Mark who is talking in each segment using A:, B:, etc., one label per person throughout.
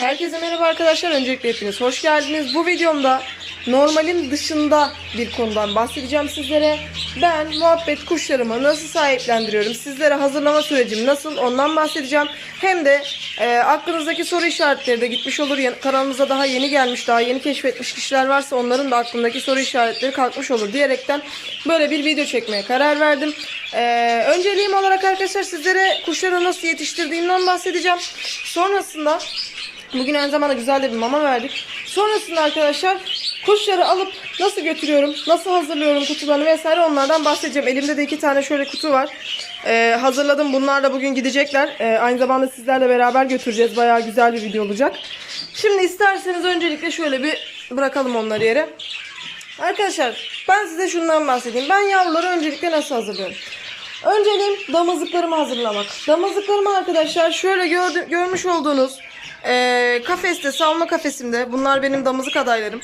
A: Herkese merhaba arkadaşlar. Öncelikle hepiniz hoş geldiniz. Bu videomda normalin dışında bir konudan bahsedeceğim sizlere. Ben muhabbet kuşlarımı nasıl sahiplendiriyorum, sizlere hazırlama sürecim nasıl ondan bahsedeceğim. Hem de e, aklınızdaki soru işaretleri de gitmiş olur. Kanalımıza daha yeni gelmiş, daha yeni keşfetmiş kişiler varsa onların da aklındaki soru işaretleri kalkmış olur diyerekten böyle bir video çekmeye karar verdim. E, önceliğim olarak arkadaşlar sizlere kuşları nasıl yetiştirdiğimden bahsedeceğim. Sonrasında Bugün aynı zamanda güzel de bir mama verdik. Sonrasında arkadaşlar kuşları alıp nasıl götürüyorum, nasıl hazırlıyorum kutularını vesaire onlardan bahsedeceğim. Elimde de iki tane şöyle kutu var. Ee, hazırladım. Bunlar da bugün gidecekler. Ee, aynı zamanda sizlerle beraber götüreceğiz. Bayağı güzel bir video olacak. Şimdi isterseniz öncelikle şöyle bir bırakalım onları yere. Arkadaşlar ben size şundan bahsedeyim. Ben yavruları öncelikle nasıl hazırlıyorum? Önceliğim damızlıklarımı hazırlamak. Damızlıklarımı arkadaşlar şöyle gördü, görmüş olduğunuz eee, kafeste, salma kafesimde. Bunlar benim damızlık adaylarım.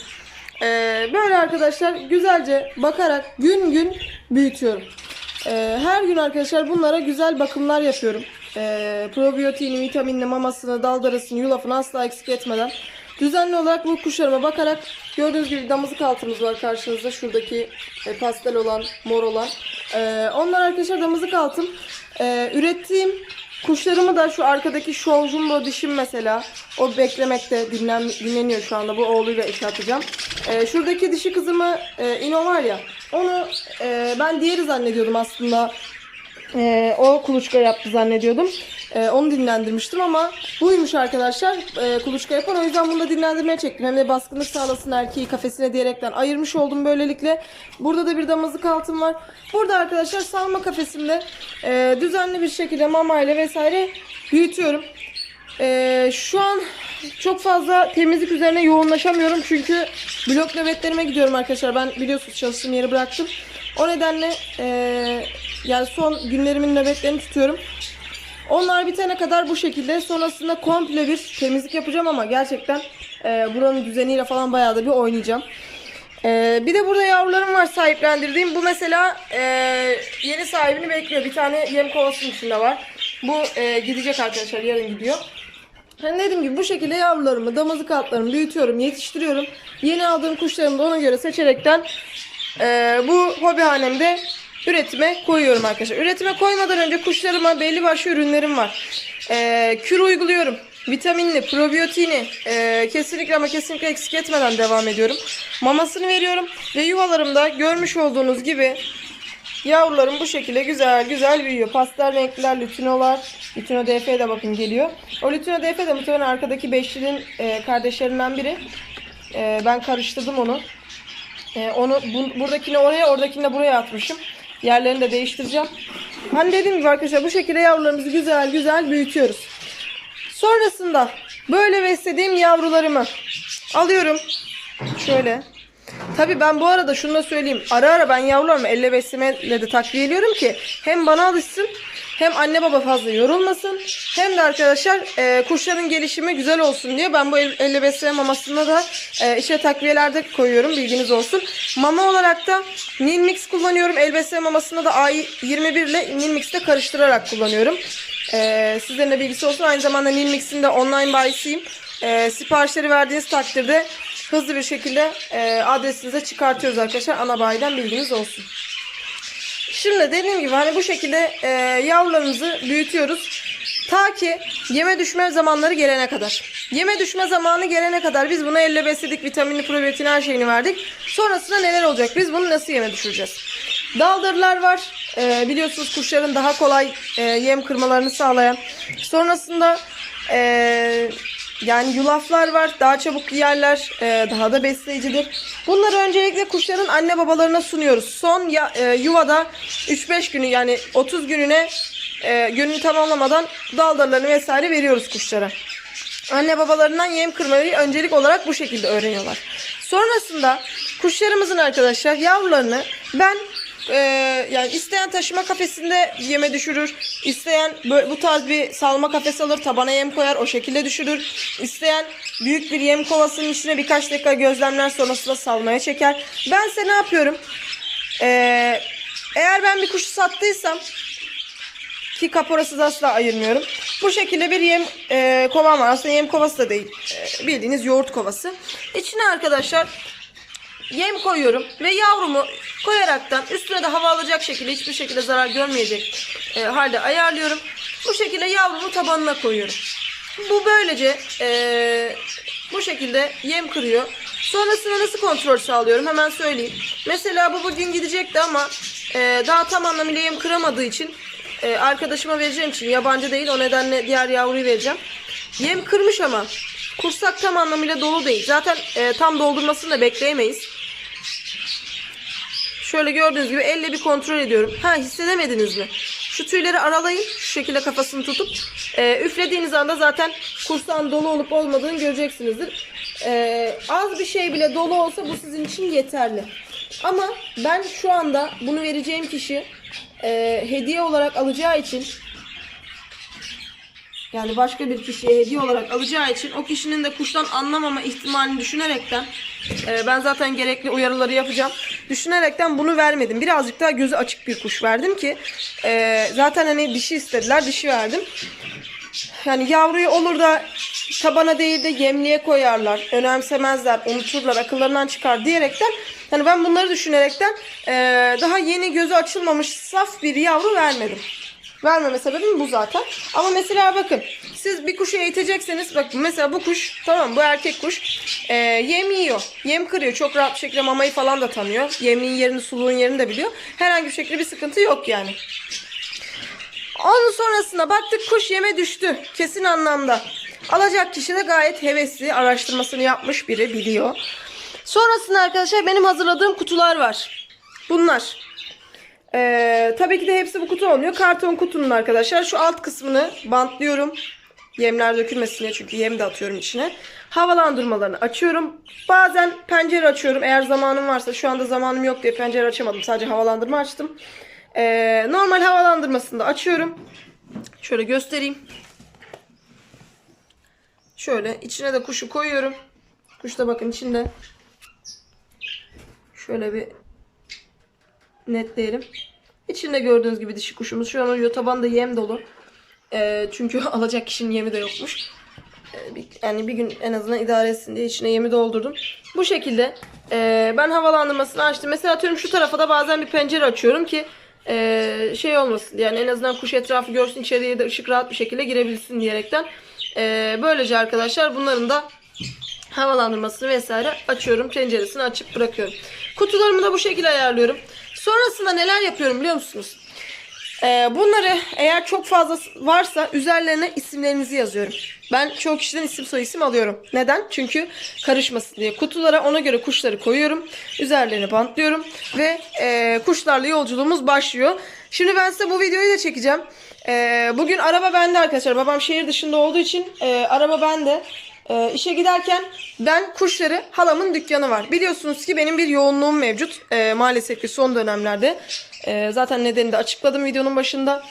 A: Eee, böyle arkadaşlar güzelce bakarak gün gün büyütüyorum. Eee, her gün arkadaşlar bunlara güzel bakımlar yapıyorum. Eee probiyotiğini, vitaminini, mamasını, daldarısını, yulafını asla eksik etmeden. Düzenli olarak bu kuşlarıma bakarak gördüğünüz gibi damızlık altımız var karşınızda. Şuradaki e, pastel olan, mor olan. Ee, onlar arkadaşlar damızlık altım. Ee, ürettiğim kuşlarımı da şu arkadaki show jumbo dişim mesela. O beklemekte dinlen, dinleniyor şu anda. Bu oğluyla eşe atacağım. Ee, şuradaki dişi kızımı e, İno var ya. Onu e, ben diğeri zannediyordum aslında. Ee, o kuluçka yaptı zannediyordum. Ee, onu dinlendirmiştim ama buymuş arkadaşlar e, kuluçka yapan. O yüzden bunu da dinlendirmeye çektim. Hem de baskınlık sağlasın erkeği kafesine diyerekten ayırmış oldum böylelikle. Burada da bir damızlık altım var. Burada arkadaşlar salma kafesimde e, düzenli bir şekilde mamayla vesaire büyütüyorum. Ee, şu an çok fazla temizlik üzerine yoğunlaşamıyorum çünkü blok nöbetlerime gidiyorum arkadaşlar. Ben biliyorsunuz çalıştığım yeri bıraktım. O nedenle ee, yani son günlerimin nöbetlerini tutuyorum. Onlar bitene kadar bu şekilde sonrasında komple bir temizlik yapacağım ama gerçekten ee, buranın düzeniyle falan bayağı da bir oynayacağım. Ee, bir de burada yavrularım var sahiplendirdiğim. Bu mesela ee, yeni sahibini bekliyor. Bir tane yem kovasının içinde var. Bu ee, gidecek arkadaşlar yarın gidiyor. Hani dediğim gibi bu şekilde yavrularımı, damızlık altlarımı büyütüyorum, yetiştiriyorum. Yeni aldığım kuşlarımı da ona göre seçerekten ee, bu hobihanemde üretime koyuyorum arkadaşlar. Üretime koymadan önce kuşlarıma belli başlı ürünlerim var. Ee, kür uyguluyorum. Vitaminli, probiyotiğini ee, kesinlikle ama kesinlikle eksik etmeden devam ediyorum. Mamasını veriyorum ve yuvalarımda görmüş olduğunuz gibi Yavrularım bu şekilde güzel güzel büyüyor. Pastel renkler, lütinolar. Lütino DF de bakın geliyor. O Lütino DF de muhtemelen arkadaki beşlinin e, kardeşlerinden biri. E, ben karıştırdım onu. E, onu bu, buradakini oraya, oradakini de buraya atmışım. Yerlerini de değiştireceğim. Hani dediğim gibi arkadaşlar bu şekilde yavrularımızı güzel güzel büyütüyoruz. Sonrasında böyle beslediğim yavrularımı alıyorum. Şöyle. Tabii ben bu arada şunu da söyleyeyim. Ara ara ben yavrularımı elle beslemeyle de takviyeliyorum ki hem bana alışsın hem anne baba fazla yorulmasın hem de arkadaşlar e, kuşların gelişimi güzel olsun diye ben bu el- elle besleme mamasını da e, işte takviyelerde koyuyorum bilginiz olsun. Mama olarak da Nilmix kullanıyorum. El besleme mamasını da A21 ile Nilmix'te karıştırarak kullanıyorum. E, sizlerin de bilgisi olsun. Aynı zamanda Nilmix'in de online bayisiyim. E, siparişleri verdiğiniz takdirde hızlı bir şekilde e, adresinize çıkartıyoruz arkadaşlar. Ana bayiden bilginiz olsun. Şimdi dediğim gibi hani bu şekilde e, yavrularımızı büyütüyoruz. Ta ki yeme düşme zamanları gelene kadar. Yeme düşme zamanı gelene kadar biz bunu elle besledik. Vitaminli, probiyotin her şeyini verdik. Sonrasında neler olacak? Biz bunu nasıl yeme düşüreceğiz? Daldırılar var. E, biliyorsunuz kuşların daha kolay e, yem kırmalarını sağlayan. Sonrasında e, yani yulaflar var. Daha çabuk yerler. e, daha da besleyicidir. Bunları öncelikle kuşların anne babalarına sunuyoruz. Son ya, e, yuvada 3-5 günü yani 30 gününe e, gününü tamamlamadan daldarlarını vesaire veriyoruz kuşlara. Anne babalarından yem kırmayı öncelik olarak bu şekilde öğreniyorlar. Sonrasında kuşlarımızın arkadaşlar yavrularını ben e, yani isteyen taşıma kafesinde yeme düşürür. isteyen böyle, bu tarz bir salma kafes alır tabana yem koyar o şekilde düşürür. İsteyen büyük bir yem kovasının içine birkaç dakika gözlemler sonrasında salmaya çeker. Bense ne yapıyorum? E, eğer ben bir kuşu sattıysam Ki kaporasız asla ayırmıyorum. Bu şekilde bir yem e, kovam var. Aslında yem kovası da değil. E, bildiğiniz yoğurt kovası. İçine arkadaşlar yem koyuyorum ve yavrumu koyaraktan üstüne de hava alacak şekilde hiçbir şekilde zarar görmeyecek e, halde ayarlıyorum. Bu şekilde yavrumu tabanına koyuyorum. Bu böylece e, bu şekilde yem kırıyor. Sonrasında nasıl kontrol sağlıyorum hemen söyleyeyim. Mesela bu bugün gidecekti ama e, daha tam anlamıyla yem kıramadığı için e, arkadaşıma vereceğim için yabancı değil o nedenle diğer yavruyu vereceğim. Yem kırmış ama kursak tam anlamıyla dolu değil. Zaten e, tam doldurmasını da bekleyemeyiz. Şöyle gördüğünüz gibi elle bir kontrol ediyorum. Ha hissedemediniz mi? Şu tüyleri aralayın. Şu şekilde kafasını tutup e, üflediğiniz anda zaten kursağın dolu olup olmadığını göreceksinizdir. E, az bir şey bile dolu olsa bu sizin için yeterli. Ama ben şu anda bunu vereceğim kişi e, hediye olarak alacağı için yani başka bir kişiye hediye olarak alacağı için o kişinin de kuştan anlamama ihtimalini düşünerekten e, ben zaten gerekli uyarıları yapacağım. Düşünerekten bunu vermedim. Birazcık daha gözü açık bir kuş verdim ki e, zaten hani dişi istediler dişi verdim. Yani yavruyu olur da tabana değil de yemliğe koyarlar. Önemsemezler, unuturlar, akıllarından çıkar diyerekten hani ben bunları düşünerekten e, daha yeni gözü açılmamış saf bir yavru vermedim. Vermeme sebebim bu zaten. Ama mesela bakın siz bir kuşu eğitecekseniz bakın mesela bu kuş tamam bu erkek kuş e, yem yiyor. Yem kırıyor. Çok rahat bir şekilde mamayı falan da tanıyor. Yemliğin yerini suluğun yerini de biliyor. Herhangi bir şekilde bir sıkıntı yok yani. Onun sonrasında baktık kuş yeme düştü. Kesin anlamda. Alacak kişi de gayet hevesli. Araştırmasını yapmış biri biliyor. Sonrasında arkadaşlar benim hazırladığım kutular var. Bunlar. Ee, tabii ki de hepsi bu kutu olmuyor. Karton kutunun arkadaşlar şu alt kısmını bantlıyorum. Yemler dökülmesin diye çünkü yem de atıyorum içine. Havalandırmalarını açıyorum. Bazen pencere açıyorum. Eğer zamanım varsa şu anda zamanım yok diye pencere açamadım. Sadece havalandırma açtım. Ee, normal havalandırmasını da açıyorum. Şöyle göstereyim. Şöyle içine de kuşu koyuyorum. Kuş da bakın içinde. Şöyle bir netleyelim. İçinde gördüğünüz gibi dişi kuşumuz. Şu an uyuyor. Tabanda yem dolu. Ee, çünkü alacak kişinin yemi de yokmuş. Ee, bir- yani bir gün en azından idare etsin diye içine yemi doldurdum. Bu şekilde ee, ben havalandırmasını açtım. Mesela atıyorum şu tarafa da bazen bir pencere açıyorum ki ee, şey olmasın. Yani en azından kuş etrafı görsün içeriye de ışık rahat bir şekilde girebilsin diyerekten. Ee, böylece arkadaşlar bunların da havalandırmasını vesaire açıyorum. Penceresini açıp bırakıyorum. Kutularımı da bu şekilde ayarlıyorum. Sonrasında neler yapıyorum biliyor musunuz? Ee, bunları eğer çok fazla varsa üzerlerine isimlerinizi yazıyorum. Ben çoğu kişiden isim soy isim alıyorum. Neden? Çünkü karışmasın diye. Kutulara ona göre kuşları koyuyorum. Üzerlerini bantlıyorum. Ve e, kuşlarla yolculuğumuz başlıyor. Şimdi ben size bu videoyu da çekeceğim. E, bugün araba bende arkadaşlar. Babam şehir dışında olduğu için e, araba bende. E, işe giderken ben kuşları halamın dükkanı var. Biliyorsunuz ki benim bir yoğunluğum mevcut. E, maalesef ki son dönemlerde. E, zaten nedenini de açıkladım videonun başında.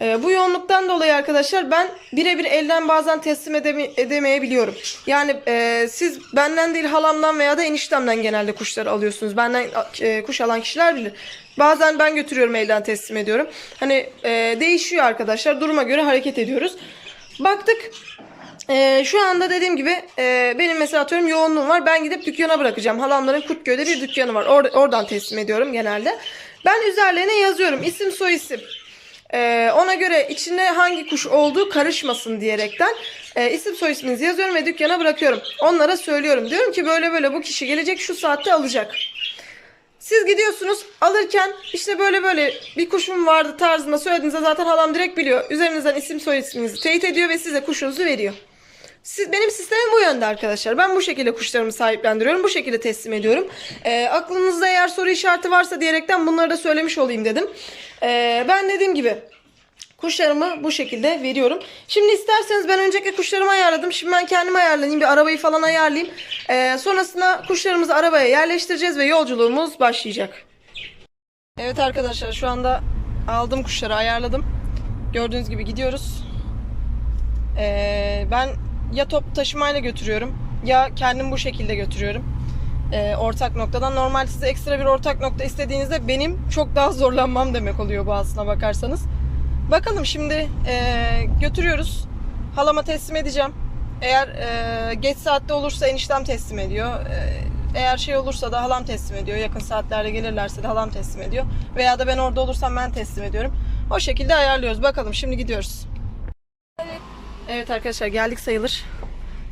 A: E, bu yoğunluktan dolayı arkadaşlar ben birebir elden bazen teslim edeme- edemeyebiliyorum. Yani e, siz benden değil halamdan veya da eniştemden genelde kuşları alıyorsunuz. Benden e, kuş alan kişiler bilir. Bazen ben götürüyorum elden teslim ediyorum. Hani e, değişiyor arkadaşlar. Duruma göre hareket ediyoruz. Baktık ee, şu anda dediğim gibi e, benim mesela atıyorum yoğunluğum var. Ben gidip dükkana bırakacağım. Halamların Kurtköy'de bir dükkanı var. Or- oradan teslim ediyorum genelde. Ben üzerlerine yazıyorum. isim soy isim. Ee, ona göre içine hangi kuş olduğu karışmasın diyerekten e, isim soy isminizi yazıyorum ve dükkana bırakıyorum. Onlara söylüyorum. Diyorum ki böyle böyle bu kişi gelecek şu saatte alacak. Siz gidiyorsunuz alırken işte böyle böyle bir kuşum vardı tarzında söylediğinizde zaten halam direkt biliyor. Üzerinizden isim soy isminizi teyit ediyor ve size kuşunuzu veriyor. Siz, benim sistemim bu yönde arkadaşlar. Ben bu şekilde kuşlarımı sahiplendiriyorum. Bu şekilde teslim ediyorum. Ee, aklınızda eğer soru işareti varsa diyerekten bunları da söylemiş olayım dedim. Ee, ben dediğim gibi kuşlarımı bu şekilde veriyorum. Şimdi isterseniz ben öncelikle kuşlarımı ayarladım. Şimdi ben kendim ayarlayayım. Bir arabayı falan ayarlayayım. Ee, sonrasında kuşlarımızı arabaya yerleştireceğiz ve yolculuğumuz başlayacak. Evet arkadaşlar şu anda aldım kuşları ayarladım. Gördüğünüz gibi gidiyoruz. Ee, ben ya top taşımayla götürüyorum ya kendim bu şekilde götürüyorum. Ee, ortak noktadan. Normal size ekstra bir ortak nokta istediğinizde benim çok daha zorlanmam demek oluyor bu aslına bakarsanız. Bakalım şimdi eee, götürüyoruz. Halama teslim edeceğim. Eğer eee, geç saatte olursa eniştem teslim ediyor. Eee, eğer şey olursa da halam teslim ediyor. Yakın saatlerde gelirlerse de halam teslim ediyor. Veya da ben orada olursam ben teslim ediyorum. O şekilde ayarlıyoruz. Bakalım şimdi gidiyoruz. Evet arkadaşlar geldik sayılır.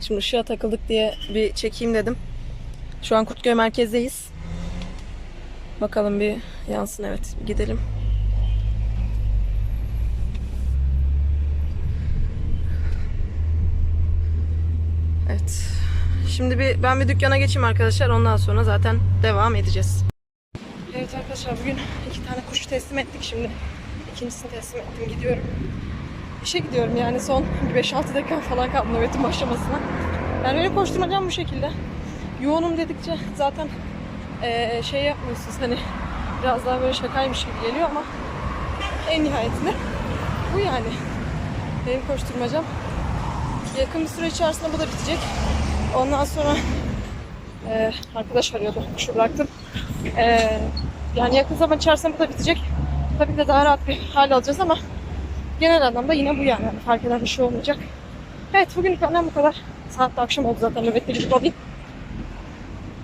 A: Şimdi ışığa takıldık diye bir çekeyim dedim. Şu an Kurtköy merkezdeyiz. Bakalım bir yansın evet gidelim. Evet. Şimdi bir ben bir dükkana geçeyim arkadaşlar. Ondan sonra zaten devam edeceğiz. Evet arkadaşlar bugün iki tane kuş teslim ettik şimdi. ikincisini teslim ettim gidiyorum. İşe gidiyorum yani son bir 5-6 dakika falan kaldı nöbetin başlamasına. Yani öyle koşturacağım bu şekilde. Yoğunum dedikçe zaten eee, şey yapmıyorsunuz hani biraz daha böyle şakaymış gibi geliyor ama en nihayetinde bu yani. Benim koşturmacam. Yakın bir süre içerisinde bu da bitecek. Ondan sonra eee, arkadaş arıyordu. Kuşu bıraktım. Eee, yani yakın zaman içerisinde bu da bitecek. Tabii de daha rahat bir hal alacağız ama genel anlamda yine bu yani. Fark eden bir şey olmayacak. Evet bugünlük benden bu kadar. Saat de akşam oldu zaten nöbette gidip alayım.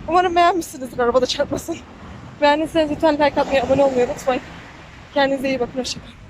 A: Umarım beğenmişsinizdir arabada çarpmasın. Beğendiyseniz lütfen like atmayı, abone olmayı unutmayın. Kendinize iyi bakın. Hoşçakalın.